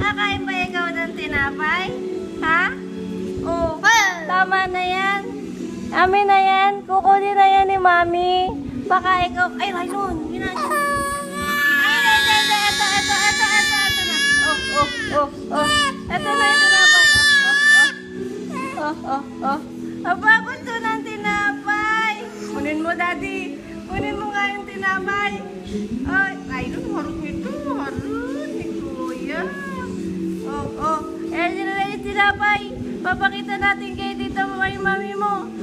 Kakain ba ikaw ng tinapay? Ha? Oh, tama na yan. Amin na yan. Kukunin na yan ni Mami. Baka ikaw... Ay, Raynon! Ginagawa. Oh, oh, oh, oh. Ito na, ito na. Boy. Oh, oh, oh. Oh, oh, oh. Aba, gusto ng tinapay. Kunin mo, Daddy. Kunin mo nga yung tinapay. Ay, Raynon, harap tinapay? Papakita natin kay tita mo ay mami mo.